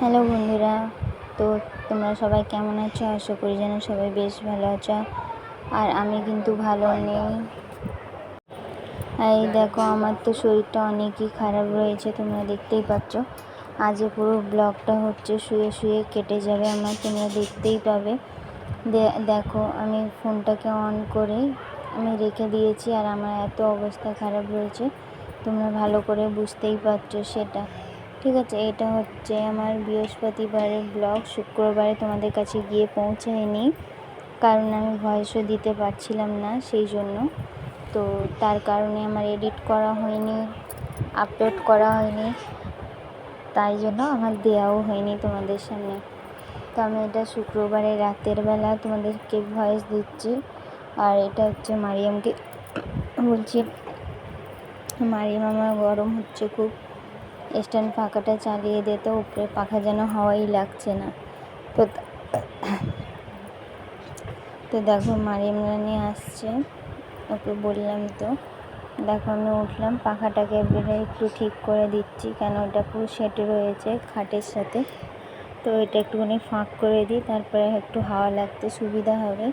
Hello বন্ধুরা, তো তোমরা সবাই কেমন আছো? আশা করি যেন সবাই বেশ ভালো আছো। আর আমি কিন্তু ভালো নেই। এই দেখো, আমার তো শরীরটা অনেকই খারাপ রয়েছে, তোমরা দেখতেই পাচ্ছ। আজ পুরো ব্লগটা হচ্ছে শুয়ে শুয়ে কেটে যাবে আমার, তোমরা দেখতেই পাবে। দেখো, আমি ফোনটাকে অন করে আমি রেখে দিয়েছি আর আমার এত অবস্থা খারাপ রয়েছে, তোমরা ভালো করে বুঝতেই পারছ সেটা। ঠিক আছে, এটা হচ্ছে আমার বৃহস্পতিবারের ব্লগ। শুক্রবারে তোমাদের কাছে গিয়ে পৌঁছায়নি, কারণ আমি ভয়েসও দিতে পারছিলাম না সেই জন্য। তো তার কারণে আমার এডিট করা হয়নি আপলোড করা হয়নি। তাই জন্য আমার দেওয়াও হয়নি তোমাদের সামনে। তো আমি এটা শুক্রবারে রাতের বেলা তোমাদেরকে ভয়েস দিচ্ছি। আর এটা হচ্ছে মারিয়ামকে বলছি, মারিয়াম আমার গরম হচ্ছে খুব। স্ট্যান্ড পাখাটা চালিয়ে দে তো, উপরে পাখা যেন হাওয়াই লাগছে না। তো তো দেখো, মারিয়াম রানি আসছে। ওকে বললাম তো, দেখো আমি উঠলাম, পাখাটাকে এবারে একটু ঠিক করে দিচ্ছি, কেন ওটা পুরো সেটে রয়েছে খাটের সাথে। তো এটা একটুখানি ফাঁক করে দিই, তারপরে একটু হাওয়া লাগতে সুবিধা হবে।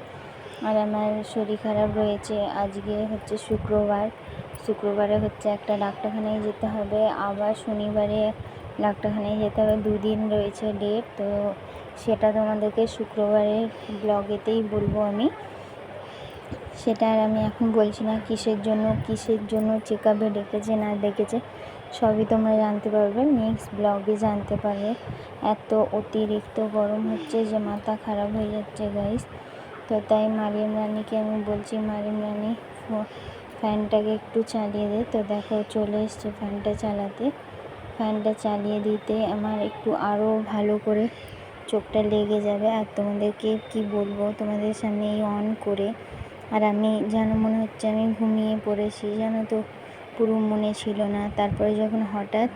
আর আমার শরীর খারাপ রয়েছে, আজকে হচ্ছে শুক্রবার। শুক্রবারে হচ্ছে একটা ডাক্তারখানায় যেতে হবে, আবার শনিবারে ডাক্তারখানায় যেতে হবে, দুদিন রয়েছে ডেট তো সেটা তোমাদেরকে শুক্রবারের ব্লগেতেই বলব আমি। সেটা আর আমি এখন বলছি না, কিসের জন্য কিসের জন্য চেক আপে ডেকেছে, না ডেকেছে, সবই তোমরা জানতে পারবে নেক্সট ব্লগে জানতে পারবে। এত অতিরিক্ত গরম হচ্ছে যে মাথা খারাপ হয়ে যাচ্ছে গাইস তো তাই মারিয়াম রানীকে আমি বলছি, মারিয়াম রানী ফ্যানটাকে একটু চালিয়ে দে। তো দেখো, চলে এসছে ফ্যানটা চালাতে। ফ্যানটা চালিয়ে দিতে আমার একটু আরও ভালো করে চোখটা লেগে যাবে। আর তোমাদেরকে কি বলব, তোমাদের সামনে এই অন করে। আর আমি যেন মনে হচ্ছে আমি ঘুমিয়ে পড়েছি, যেন তো পুরো মনে ছিল না। তারপরে যখন হঠাৎ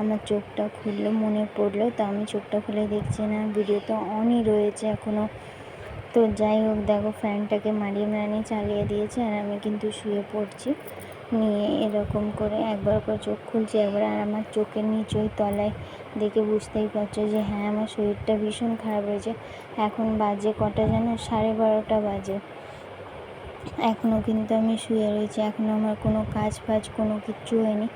আমার চোখটা খুললো, মনে পড়ল, তো আমি চোখটা খুলে দেখছি না। ভিডিও তো অনই রয়েছে এখনও তো যাই হোক, দেখো ফ্যানটাকে মারিয়ে রানি চালিয়ে দিয়েছে আর আমি কিন্তু শুয়ে পড়ছি। নিয়ে এরকম করে একবার করে চোখ খুলছি, একবার আর আমার চোখের নিচই তলায় দেখে বুঝতেই পারছ যে হ্যাঁ আমার শরীরটা ভীষণ খারাপ হয়েছে এখন বাজে কটা যেন সাড়ে বারোটা বাজে। এখনও কিন্তু আমি শুয়ে রয়েছি এখনও আমার কোনো কাজ ফাজ কোনো কিচ্ছু হয়নি।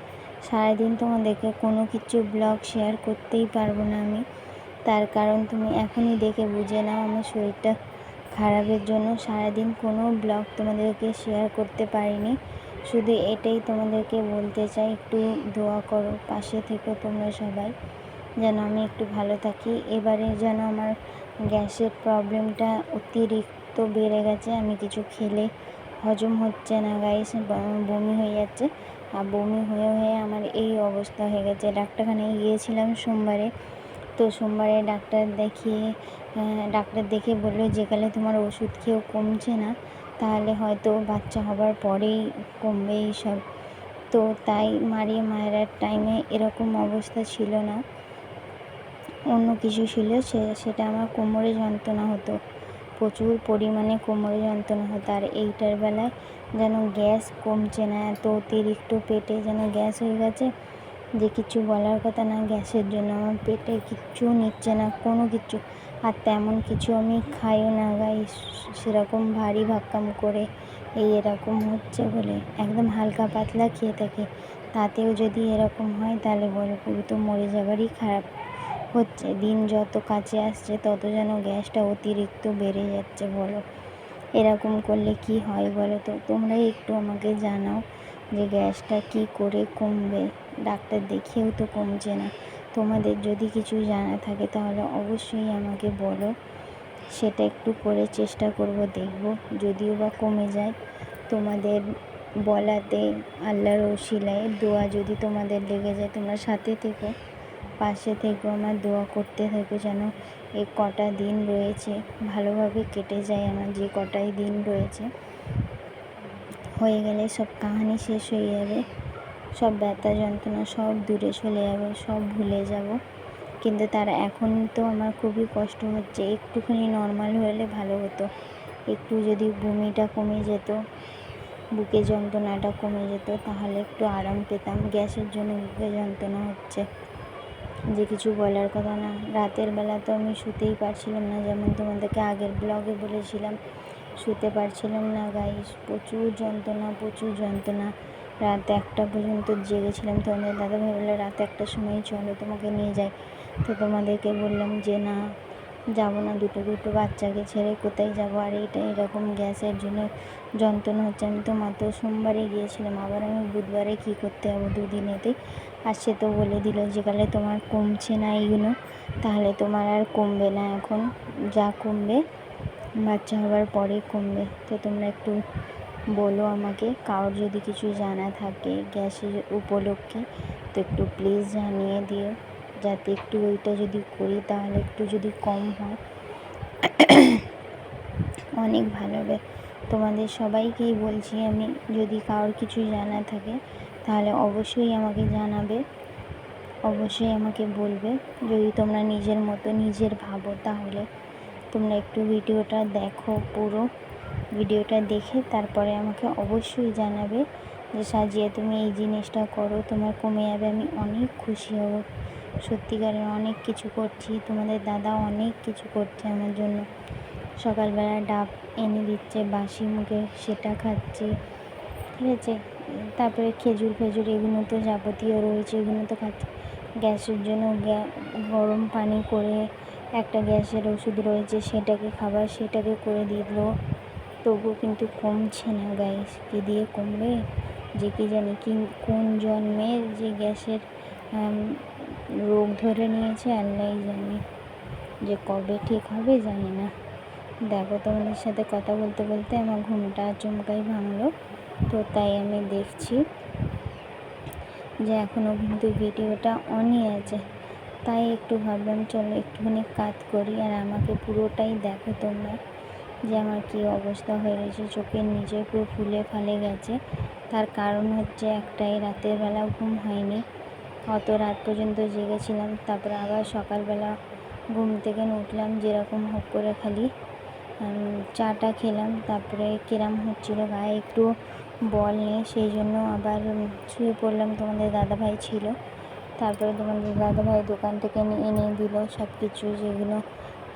সারাদিন তোমাদেরকে কোনো কিছু ব্লগ শেয়ার করতেই পারব না আমি। তার কারণ তুমি এখনই দেখে বুঝে নাও আমার শরীরটা খারাপের জন্য সারাদিন কোনো ব্লগ তোমাদেরকে শেয়ার করতে পারিনি। শুধু এটাই তোমাদেরকে বলতে চাই, একটু দোয়া করো, পাশে থেকে তোমরা সবাই। যেন আমি একটু ভালো থাকি। এবারে যেন আমার গ্যাসের প্রবলেমটা অতিরিক্ত বেড়ে গেছে। আমি কিছু খেলে হজম হচ্ছে না গাইস বমি হয়ে যাচ্ছে। আর বমি হয়ে হয়ে আমার এই অবস্থা হয়ে গেছে। ডাক্তারখানায় গিয়েছিলাম সোমবারে। তো সোমবারে ডাক্তার দেখিয়ে ডাক্তার দেখে বলল যেকালে তোমার ওষুধ খেয়েও কমছে না, তাহলে হয়তো বাচ্চা হবার পরেই কমবে এইসব তো তাই মারিয়ে মায়েরার টাইমে এরকম অবস্থা ছিল না। অন্য কিছু ছিল, সে, সেটা আমার কোমরে যন্ত্রণা হতো। প্রচুর পরিমাণে কোমরে যন্ত্রণা হতো। আর এইটার বেলায় যেন গ্যাস কমছে না, এত অতিরিক্ত পেটে যেন গ্যাস হয়ে গেছে। যে কিছু বলার কথা না, গ্যাসের জন্য আমার পেটে কিচ্ছু নিচ্ছে না, কোনো কিছু। আর তেমন কিছু আমি খাইও না, গাই। সেরকম ভারী ভাক্কাম করে এই এরকম হচ্ছে বলে একদম হালকা পাতলা খেয়ে থাকি। তাতেও যদি এরকম হয় তাহলে বলো, পুরো তো মরে যাবারই খারাপ হচ্ছে। দিন যত কাছে আসছে তত যেন গ্যাসটা অতিরিক্ত বেড়ে যাচ্ছে বলো। এরকম করলে কি হয় বলো তো? তোমরাই একটু আমাকে জানাও যে গ্যাসটা কি করে কমবে। ডাক্তার দেখিয়েও তো কমছে না। তোমাদের যদি কিছু জানা থাকে তাহলে অবশ্যই আমাকে বলো। সেটা একটু করে চেষ্টা করব, দেখব। যদিও বা কমে যায়, তোমাদের বলাতে আল্লাহর ওসিলায় দোয়া যদি তোমাদের লেগে যায়, তোমরা সাথে থেকো, পাশে থেকো, আমার দোয়া করতে থেকো যেন এই কটা দিন রয়েছে, ভালোভাবে কেটে যায় আমার যে কটাই দিন রয়েছে। হয়ে গেলে সব কাহানি শেষ হয়ে যাবে। সব ব্যথা যন্ত্রণা সব দূরে চলে যাবে, সব ভুলে যাব। কিন্তু তার এখন তো আমার খুবই কষ্ট হচ্ছে, একটুখানি নর্মাল হলে ভালো হতো। একটু যদি বমিটা কমে যেত, বুকে যন্ত্রণাটা কমে যেত, তাহলে একটু আরাম পেতাম। গ্যাসের জন্য বুকে যন্ত্রণা হচ্ছে। যে কিছু বলার কথা না, রাতের বেলা তো আমি শুতেই পারছিলাম না, যেমন তোমাদেরকে আগের ব্লগে বলেছিলাম, শুতে পারছিলাম না গাইস প্রচুর যন্ত্রণা প্রচুর যন্ত্রণা। রাত একটা পর্যন্ত জেগেছিলাম তোমাদের দাদাভাই বলল রাত একটার সময় চলো, তোমাকে নিয়ে যাই। তো তোমাদেরকে বললাম যে, না, যাব না, দুটো দুটো বাচ্চাকে ছেড়ে কোথায় যাব? আর এইটা এরকম গ্যাসের জন্য যন্ত্রণা হচ্ছে। আমি তো মাত্র সোমবারে গিয়েছিলাম, আবার আমি বুধবারে কী করতে যাব দুদিনেতে আর সে তো বলে দিল যেকালে তোমার কমছে না এইগুলো তাহলে তোমার আর কমবে না এখন। যা কমবে, বাচ্চা হওয়ার পরে কমবে। তো তোমরা একটু বলো আমাকে, কারোর যদি কিছু জানা থাকে গ্যাসের উপলক্ষে, তো একটু প্লিজ জানিয়ে দিও। যাতে একটু ওইটা যদি করি, তাহলে একটু যদি কম হয়। অনেক ভালো হবে তোমাদের সবাইকেই বলছি আমি, যদি কারোর কিছু জানা থাকে, তাহলে অবশ্যই আমাকে জানাবে। অবশ্যই আমাকে বলবে। যদি তোমরা নিজের মতো নিজের ভাবো, তাহলে তোমরা একটু ভিডিওটা দেখো পুরো। ভিডিওটা দেখে তারপরে আমাকে অবশ্যই জানাবে যে, সাজিয়ে, তুমি এই জিনিসটা করো, তোমার কমে যাবে, আমি অনেক খুশি হব। সত্যিকারের অনেক কিছু করছি, তোমাদের দাদা অনেক কিছু করছে আমার জন্য। সকালবেলা ডাব এনে দিচ্ছে, বাসি মুখে সেটা খাচ্ছে, ঠিক আছে? তারপরে খেজুর ফেজুর এগুলো তো যাবতীয় রয়েছে, এগুলো তো খাচ্ছি। গ্যাসের জন্য গরম পানি করে একটা গ্যাসের ওষুধ রয়েছে, সেটাকে খাবার, সেটাকে করে দিল। তবুও কিন্তু কমছে না গ্যাস কী দিয়ে কমবে? যে কি জানি কি, কোন জন্মের যে গ্যাসের রোগ ধরে নিয়েছে আল্লাহ জানি। যে কবে ঠিক হবে, জানি না। দেখো, তোমাদের সাথে কথা বলতে বলতে আমার ঘুমটা আচমকাই ভাঙলো। তো তাই আমি দেখছি যে এখনও কিন্তু ভিডিওটা অনই আছে। তাই একটু ভাবলাম, চলো একটুখানি কাজ করি, আর আমাকে পুরোটাই দেখো তোমরা। যে আমার কী অবস্থা হয়ে গেছে, চোখের নিচে পুরো ফুলে ফালে গেছে। তার কারণ হচ্ছে একটাই, রাতের বেলা ঘুম হয়নি। অত রাত পর্যন্ত জেগেছিলাম, তারপরে আবার সকালবেলা ঘুম থেকে উঠলাম যেরকম হোক করে খালি। চাটা খেলাম, তারপরে কিরাম হচ্ছিল গায়ে একটু বল নেই, সেই জন্য আবার শুয়ে পড়লাম, তোমাদের দাদাভাই ছিল। তারপরে তোমাদের দাদাভাই দোকান থেকে এনে দিল সব কিছু যেগুলো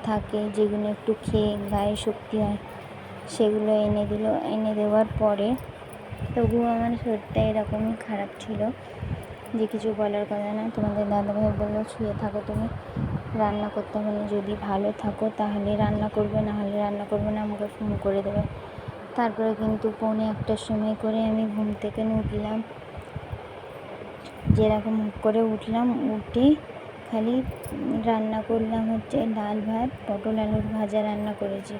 থাকে, যেগুলো একটু খেয়ে গায়ে শক্তি হয়, সেগুলো এনে দিল। এনে দেওয়ার পরে তবুও আমার শরীরটা এরকমই খারাপ ছিল যে কিছু বলার কথা না। তোমাদের দাদাভাই বলল, শুয়ে থাকো তুমি, রান্না করতে হবে। না যদি ভালো থাকো তাহলে রান্না করবে, না হলে রান্না করবে না, আমাকে ফোন করে দেবে। তারপরে কিন্তু পৌনে একটার সময় করে আমি ঘুম থেকে উঠলাম। যেরকম করে উঠলাম, উঠে খালি রান্না করলাম হচ্ছে ডাল ভাত, পটল আলুর ভাজা রান্না করেছি।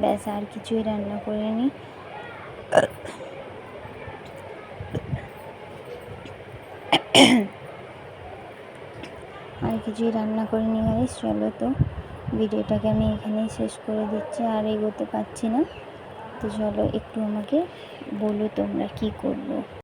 ব্যাস, আর কিছুই রান্না করিনি। আর কিছুই রান্না করিনি ভাই, চলো তো। ভিডিওটাকে আমি এখানেই শেষ করে দিচ্ছি, আর এগোতে পারছি না। তো চলো, একটু আমাকে বলো তোমরা কী করব।